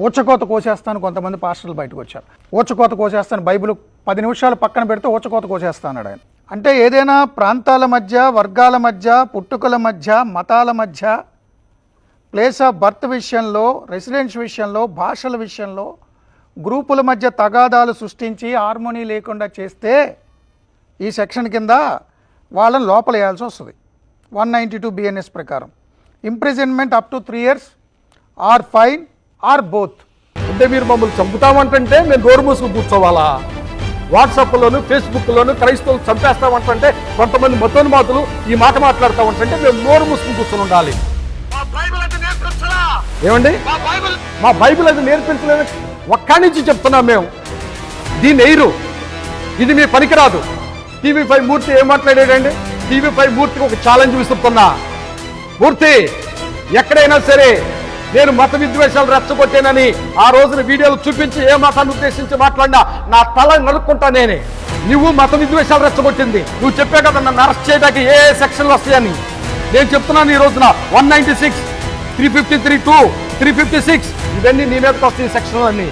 ఊచకోత కోసేస్తాను కొంతమంది పాస్టర్లు బయటకు వచ్చారు. ఊచకోత కోసేస్తాను బైబిల్ పది నిమిషాలు పక్కన పెడితే ఊచకోత కోసేస్తాను ఆయన. అంటే ఏదైనా ప్రాంతాల మధ్య వర్గాల మధ్య పుట్టుకల మధ్య మతాల మధ్య ప్లేస్ ఆఫ్ బర్త్ విషయంలో రెసిడెన్స్ విషయంలో భాషల విషయంలో గ్రూపుల మధ్య తగాదాలు సృష్టించి హార్మోనీ లేకుండా చేస్తే ఈ సెక్షన్ కింద వాళ్ళని లోపల వేయాల్సి వస్తుంది. వన్ నైంటీ టూ బిఎన్ఎస్ ప్రకారం. Imprisonment up to three years or fine or both. అంటే మీరు మమ్మల్ని చంపుతామంటే మేము నోరు మూసుకుని కూర్చోవాలా? వాట్సాప్లోను ఫేస్బుక్లోను క్రైస్తవులు చంపేస్తామంటే కొంతమంది మతోన్మాతులు ఈ మాట మాట్లాడతామంటే మేము నోరు మూసుకుని కూర్చొని ఉండాలి. ఏమండి? మా బైబిల్ మా బైబిల్ అది నేర్పించలేదు ఒక్కడి నుంచి చెప్తున్నాం మేము. దీన్ని ఎయిరు ఇది మీ పనికిరాదు. టీవీ ఫైవ్ మూర్తి ఏం మాట్లాడాడండి? టీవీ ఫైవ్ మూర్తికి ఒక ఛాలెంజ్ విసురుతున్నా. మూర్తి ఎక్కడైనా సరే నేను మత విద్వేషాలు రెచ్చగొట్టానని ఆ రోజున వీడియోలు చూపించి ఏ మతాన్ని ఉద్దేశించి మాట్లాడినా నా తల నరుక్కుంటా నేనే. నువ్వు మత విద్వేషాలు రెచ్చగొట్టింది. నువ్వు చెప్పే కదా నన్ను అరెస్ట్ చేయడానికి ఏ ఏ సెక్షన్లు వస్తాయని. నేను చెప్తున్నాను ఈ రోజున one ninety six three fifty three two three fifty six ఇవన్నీ నీ మీదకి వస్తాయి సెక్షన్లు అన్నీ